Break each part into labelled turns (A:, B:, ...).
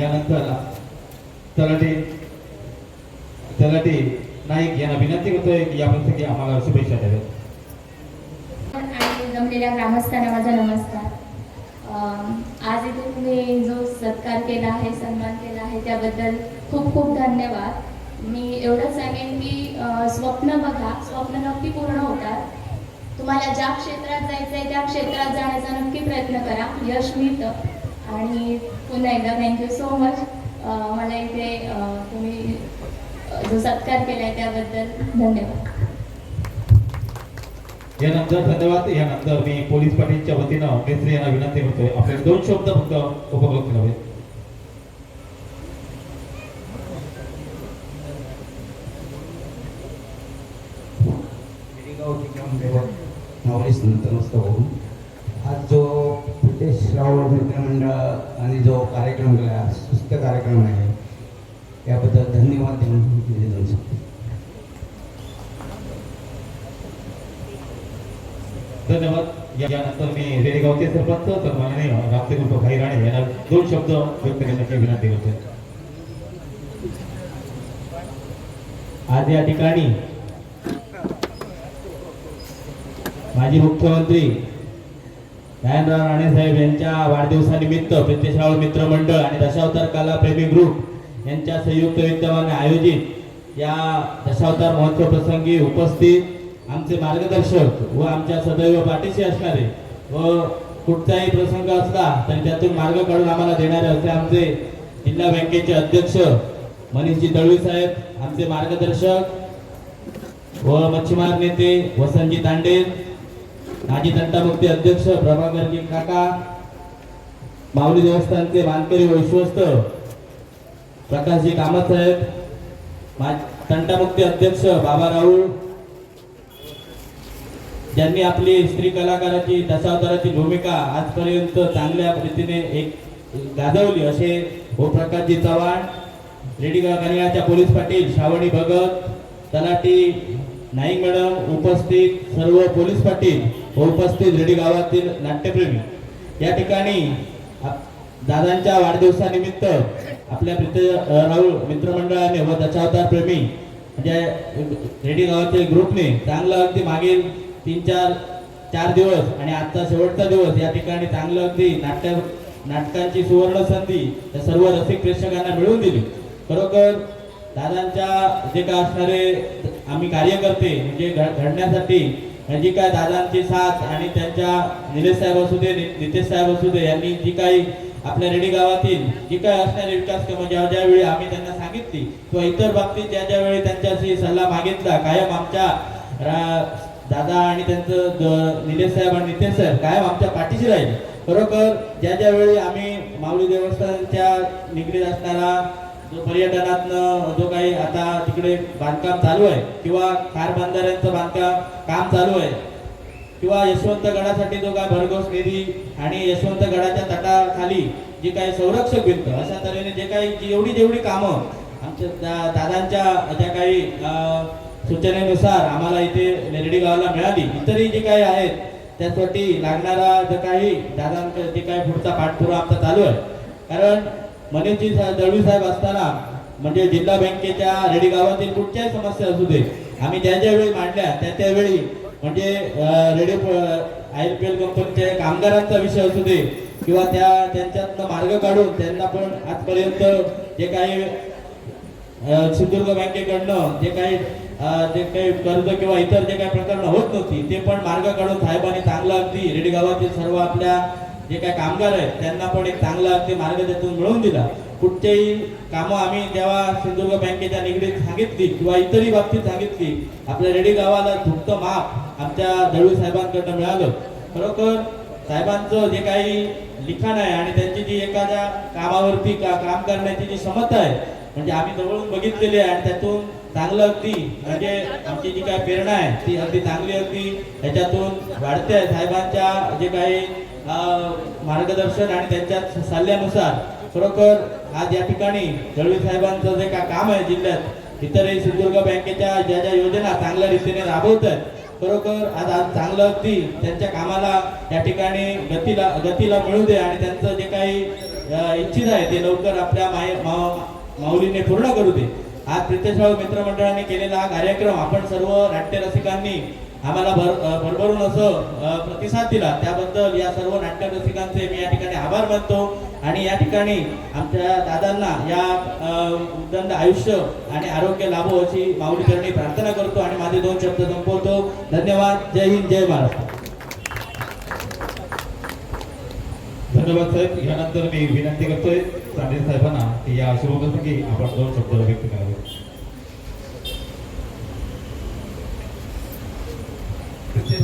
A: यानंतर तलाठी तलाठी नाईक यांना विनंती करतोय की या प्रसंगी आम्हाला शुभेच्छा द्याव्यात.
B: आणि जमलेल्या ग्रामस्थांना माझा नमस्कार. आज इथे तुम्ही जो सत्कार केला आहे सन्मान केला आहे त्याबद्दल खूप खूप धन्यवाद. मी एवढंच सांगेन की स्वप्न बघा स्वप्न नक्की पूर्ण होतात. तुम्हाला ज्या क्षेत्रात जायचं आहे त्या क्षेत्रात जाण्याचा नक्की प्रयत्न करा. यश मिळतं. आणि पुन्हा एकदा थँक्यू सो मच मला इथे तुम्ही जो सत्कार केला आहे त्याबद्दल धन्यवाद.
A: यानंतर धन्यवाद. यानंतर मी पोलीस पाटीलच्या वतीनं मेत्री यांना विनंती करतोय आपले दोन शब्द फक्त उपलब्ध करावे
C: खेडेगाव आणि जो कार्यक्रम केला सुस्त कार्यक्रम आहे याबद्दल धन्यवाद देऊन मी देऊ शकतो.
A: धन्यवाद. यानंतर मी रेडेगावचे सरपंच तर माननीय रामदेव भाई राणे यांना दोन शब्द व्यक्त करण्याची विनंती करतोय.
D: आज या ठिकाणी माजी मुख्यमंत्री नारायणराव राणे साहेब यांच्या वाढदिवसानिमित्त प्रितेशावळ मित्र मंडळ आणि दशावतार कला प्रेमी ग्रुप यांच्या संयुक्त विद्यमाने आयोजित या दशावतार महोत्सव प्रसंगी उपस्थित आमचे मार्गदर्शक व आमच्या सदैव पाठीशी असणारे व कुठचाही प्रसंग असला तरी त्यातून मार्ग काढून आम्हाला देणारे असे आमचे जिल्हा बँकेचे अध्यक्ष मनीषजी दळवी साहेब आमचे मार्गदर्शक व मच्छीमार नेते वसंतजी तांडेल माजी तंटामुक्ती अध्यक्ष प्रभाकरजी काका माऊली देवस्थानचे मानकरी वैश्वस्त विश्वस्त प्रकाशजी कामत साहेब तंटामुक्ती अध्यक्ष बाबा राऊळ ज्यांनी आपली स्त्री कलाकाराची दशावताराची भूमिका आजपर्यंत चांगल्या रीतीने एक गाजवली असे ओमप्रकाशजी चव्हाण रेडी कन्याच्या पोलीस पाटील श्रावणी भगत तलाठी नाईक मॅडम उपस्थित सर्व पोलीस पाटील व उपस्थित रेडी गावातील नाट्यप्रेमी. या ठिकाणी दादांच्या वाढदिवसानिमित्त आपल्या प्रित राहुल मित्रमंडळाने व दशावतार प्रेमी म्हणजे रेडी गावातील ग्रुपने चांगलं अगदी मागील तीन चार चार दिवस आणि आजचा शेवटचा दिवस या ठिकाणी चांगलं अगदी नाट्य नाटकांची सुवर्ण संधी त्या सर्व रसिक प्रेक्षकांना मिळवून दिली. खरोखर दादांच्या जे काय असणारे आम्ही कार्यकर्ते म्हणजे घडण्यासाठी जी काय दादांची साथ आणि त्यांच्या निलेश साहेब असू दे नितेश साहेब असू दे यांनी जी काही आपल्या रेडी गावातील जी काय असणारी विकास कामं ज्या ज्यावेळी आम्ही त्यांना सांगितली किंवा इतर बाबतीत ज्या ज्यावेळी त्यांच्याशी सल्ला मागितला कायम आमच्या दादा आणि त्यांचं निलेश साहेब आणि नितेश साहेब कायम आमच्या पाठीशी राहील. खरोखर ज्या ज्यावेळी आम्ही माऊली देवस्थानच्या निगडीत असणारा जो पर्यटनातनं जो काही आता तिकडे बांधकाम चालू आहे किंवा कार बांधाऱ्यांचं बांधकाम काम चालू आहे किंवा यशवंत गडासाठी जो काय भरघोस निधी आणि यशवंत गडाच्या तटाखाली जी काही संरक्षक भिंत अशा तऱ्हेने जे काही जी एवढी जेवढी कामं आमच्या दा- दादांच्या ज्या काही अं, सूचनेनुसार आम्हाला इथे नेरडी गावाला मिळाली इतरही जे काही आहेत त्यासाठी लागणारा जो काही दादांचा जे काही पुढचा पाठपुरावा आमचा चालू आहे. कारण मनीषजी दळवी साहेब असताना म्हणजे जिल्हा बँकेच्या रेडी गावातील कुठच्याही समस्या असू दे आम्ही ज्या ज्या वेळी मांडल्या त्या त्यावेळी म्हणजे रेडिओ आय पी एल कंपनीच्या कामगारांचा विषय असू दे किंवा त्या त्यांच्यातनं मार्ग काढून त्यांना पण आजपर्यंत जे काही सिंधुदुर्ग बँकेकडनं जे काही जे काही कर्ज किंवा इतर जे काही प्रकरणं होत नव्हती ते पण मार्ग काढून साहेबांनी चांगलं अगदी रेडी गावातील सर्व आपल्या जे काही कामगार आहेत त्यांना पण एक चांगला ते मार्ग त्यातून मिळवून दिला. कुठचेही कामं आम्ही जेव्हा सिंधुदुर्ग बँकेच्या निगडीत सांगितली किंवा इतरही बाबतीत सांगितली आपल्या रेडी गावाला झुकतं माप आमच्या दळू साहेबांकडनं मिळालं. खरोखर साहेबांचं जे काही लिखाण आहे आणि त्यांची जी एखाद्या कामावरती का काम करण्याची जी क्षमता आहे म्हणजे आम्ही जवळून बघितलेली आहे आणि त्यातून चांगलं अगदी म्हणजे आमची जी काही प्रेरणा आहे ती अगदी चांगली अगदी त्याच्यातून वाढते. आहे साहेबांच्या जे काही मार्गदर्शन आणि त्यांच्या सल्ल्यानुसार खरोखर आज या ठिकाणी दळवी साहेबांचं जे काय काम आहे जिल्ह्यात इतरही सिंधुदुर्ग बँकेच्या ज्या ज्या योजना चांगल्या रीतीने राबवत आहेत खरोखर आज आज चांगलं अगदी त्यांच्या कामाला या ठिकाणी गतीला गतीला मिळू दे आणि त्यांचं जे काही इच्छित आहे ते लवकर आपल्या माय माऊलीने पूर्ण करू दे. आज प्रितेशराव मित्रमंडळाने केलेला हा कार्यक्रम आपण सर्व नाट्य रसिकांनी आम्हाला भर भरभरून असं प्रतिसाद दिला. त्याबद्दल या सर्व नाट्य रसिकांचे मी या ठिकाणी आभार मानतो. आणि या ठिकाणी आमच्या दादांना या उद्दंड आयुष्य आणि आरोग्य लाभो अशी माऊली चरणी प्रार्थना करतो आणि माझे दोन शब्द संपवतो. धन्यवाद. जय हिंद जय महाराष्ट्र
A: धन्यवाद साहेब. यानंतर मी विनंती करतोय साहेबांना की या शुभप्रसंगी आपण दोन शब्द व्यक्त करावे.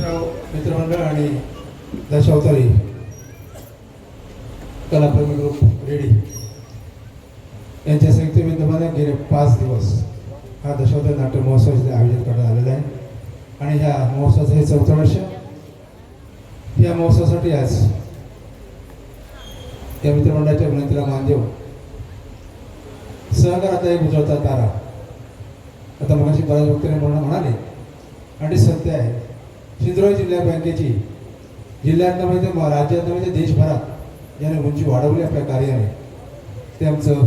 E: प्रितेशराव मित्रमंडळ आणि दशावतारी कलाप्रेमी ग्रुप रेडी. यांच्या संयुक्त विद्यमाने गेले पाच दिवस. हा दशावतारी नाट्य महोत्सवाचे आयोजन करण्यात आलेलं आहे. आणि ह्या महोत्सवाचं हे चौथं वर्ष. या महोत्सवासाठी आज या मित्रमंडळाच्या विनंतीला मान देऊन सहकार आता एक उजळता तारा. आता मगाशी बऱ्याच व्यक्तीने म्हणून म्हणाले. आणि सत्य आहे. सिंधुदुर्ग जिल्हा बँकेची जिल्ह्यात नव्हे राज्यातनं म्हणजे राज्यात नव्हे देशभरात याने उंची वाढवली आपल्या कार्याने. ते आमचं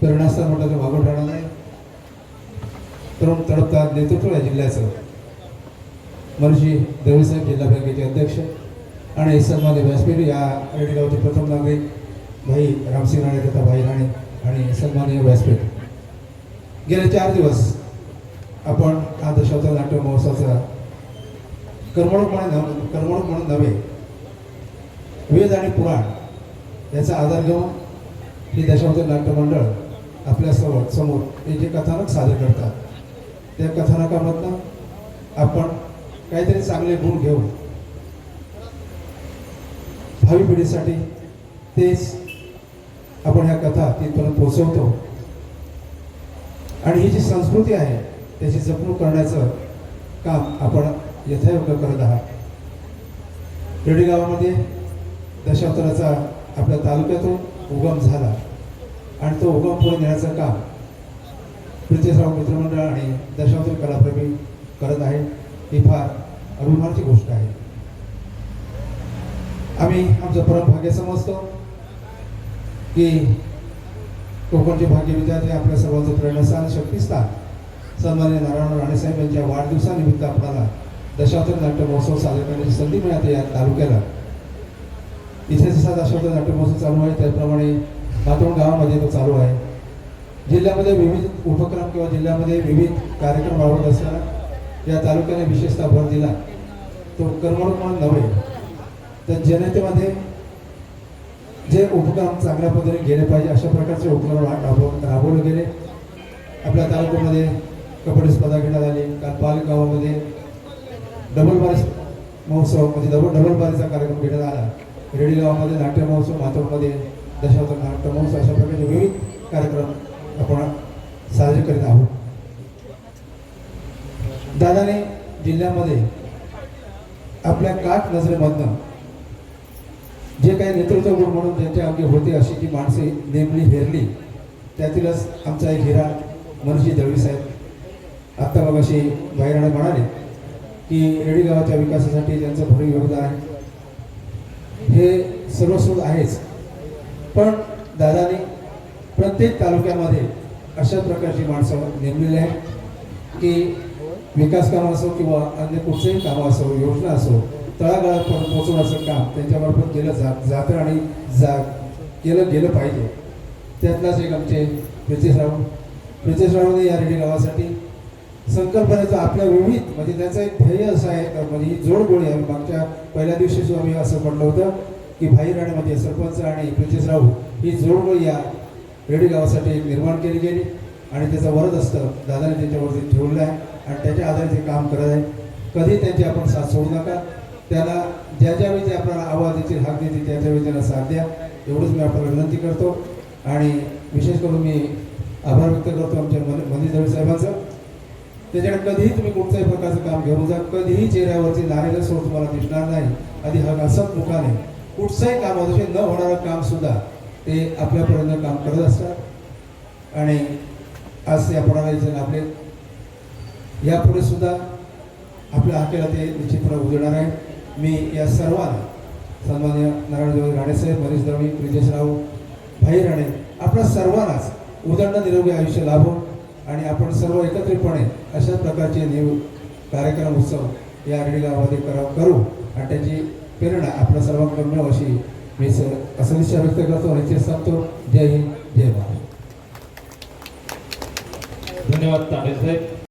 E: प्रेरणास्थान म्हटलं तर मागून राहणार नाही तरुण तडपतात नेतृत्व आहे जिल्ह्याचं. मनुषी देवीसाहेब जिल्हा बँकेचे अध्यक्ष आणि सन्मान्य व्यासपीठ या रेडगावचे प्रथम नागरिक भाई रामसिंग राणे तथा भाई राणे आणि सन्मान्य व्यासपीठ. गेले चार दिवस आपण हा दशावतार नाट्य महोत्सवाचा करमणूक म्हणून करमणूक म्हणून नव्हे. वेद आणि पुराण याचा आधार घेऊन हे दशावतार नाट्यमंडळ आपल्यासमोर समोर हे जे कथानक सादर करतात त्या कथानकामधनं आपण काहीतरी चांगले गुण घेऊन भावी पिढीसाठी तेच आपण ह्या कथा तिथपर्यंत पोहोचवतो. आणि ही जी संस्कृती आहे त्याची जपणूक करण्याचं काम आपण यथायोग करत आहात. रेडी गावामध्ये दशावताराचा आपल्या तालुक्यातून उगम झाला. आणि तो उगम पुढे नेण्याचं काम पृथ्वीराव मित्रमंडळ आणि दशावतार कलाप्रेमी करत आहे. ही फार अभिमानाची गोष्ट आहे. आम्ही आमचं परम भाग्य समजतो की कोकणचे भाग्य विद्यार्थी आपल्या सर्वांचं प्रेरणास्थान शक्तीस्थान. सन्मान्य नारायण राणेसाहेब यांच्या वाढदिवसानिमित्त आपल्याला दशावतार नाट्य महोत्सव साजरा करण्याची संधी मिळाली या तालुक्याला. इथे जसा दशावतार नाट्य महोत्सव चालू आहे त्याप्रमाणे मातोंड गावामध्ये तो चालू आहे. जिल्ह्यामध्ये विविध उपक्रम किंवा जिल्ह्यामध्ये विविध कार्यक्रम राबवत असताना या तालुक्याने विशेषतः भर दिला. तो करमणूक म्हणून नव्हे तर जनतेमध्ये जे उपक्रम चांगल्या पद्धतीने गेले पाहिजे अशा प्रकारचे उपक्रम रा- राबव राबवले गेले. आपल्या तालुक्यामध्ये कबड्डी स्पर्धा घेण्यात आली काल पालगावामध्ये डबल बारी महोत्सव म्हणजे डबल डबल बारीचा कार्यक्रम घेण्यात आला. रेडी गावामध्ये नाट्य महोत्सव मातोडमध्ये दशावतार नाट्य महोत्सव अशा प्रकारचे विविध कार्यक्रम आपण साजरे करीत आहोत. दादाने जिल्ह्यामध्ये आपल्या काट नजरेमधनं जे काही नेतृत्व गुण म्हणून ज्यांच्या अंगी होते अशी जी माणसे नेमली हेरली त्यातीलच आमचा एक हिरा मनशी दळवी साहेब. आत्ता मग अशी म्हणाले की रेडी गावाच्या विकासासाठी त्यांचं भरीव योगदान आहे. हे सर्वस्व आहेच. पण दादाने प्रत्येक तालुक्यामध्ये अशा प्रकारची माणसं नेमलेली आहेत की विकास कामं असो किंवा अन्य कुठचंही कामं असो योजना असो तळागाळापर्यंत पोहोचवण्याचं काम त्यांच्यामार्फत केलं जा जातं आणि जा केलं गेलं पाहिजे. त्यातलाच एक आमचे प्रितेशराव प्रितेशरावने या रेडी गावासाठी संकल्पनेचा आपल्या विविध म्हणजे त्याचं एक ध्येय असं आहे का म्हणजे ही जोडगोळी आहे. मागच्या पहिल्या दिवशी सुद्धा आम्ही असं म्हटलं होतं की भाई राणेमध्ये सरपंच आणि प्रितेशराव ही जोडगोळी या रेडी गावासाठी एक निर्माण केली गेली. आणि त्याचं वरद असतं दादाने त्याच्यावरती ठेवलं आहे आणि त्याच्या आधारे ते काम करत आहे. कधी त्यांची आपण साथ सोडू नका. त्याला ज्या ज्यावेळी ते आपल्याला आवाज देतील हाक देतील त्या ज्यावेळी त्यांना साथ द्या. एवढंच मी आपल्याला विनंती करतो. आणि विशेष करून मी आभार व्यक्त करतो आमच्या मन मंदिर साहेबांचं. त्याच्याकडे कधीही तुम्ही कुठच्याही प्रकारचं काम घेऊन जा कधीही चेहऱ्यावरचे नारेल सोड तुम्हाला दिसणार नाही आधी हा हसत मुखाने कुठचंही काम अतिशय न होणारं काम सुद्धा ते आपल्यापर्यंत काम करत असतात. आणि आज ते आपण आपले यापुढे सुद्धा आपल्या हाकेला ते निश्चितपणे उजळणार आहे. मी या सर्वांना सन्मान्य नारायणदेव राणेसाहेब मनीष दळवी प्रिजेश राव भाई राणे आपल्या सर्वांनाच उदंड निरोगी आयुष्य लाभो. आणि आपण सर्व एकत्रितपणे अशा प्रकारचे निव कार्यक्रम उत्सव या रेडी गावामध्ये करा करू. आणि त्याची प्रेरणा आपल्या सर्वांकडून मिळव अशी मी स असं निश्चय व्यक्त करतो आणि ते सांगतो जय हिंद जय भारत.
A: धन्यवाद तांबे साहेब.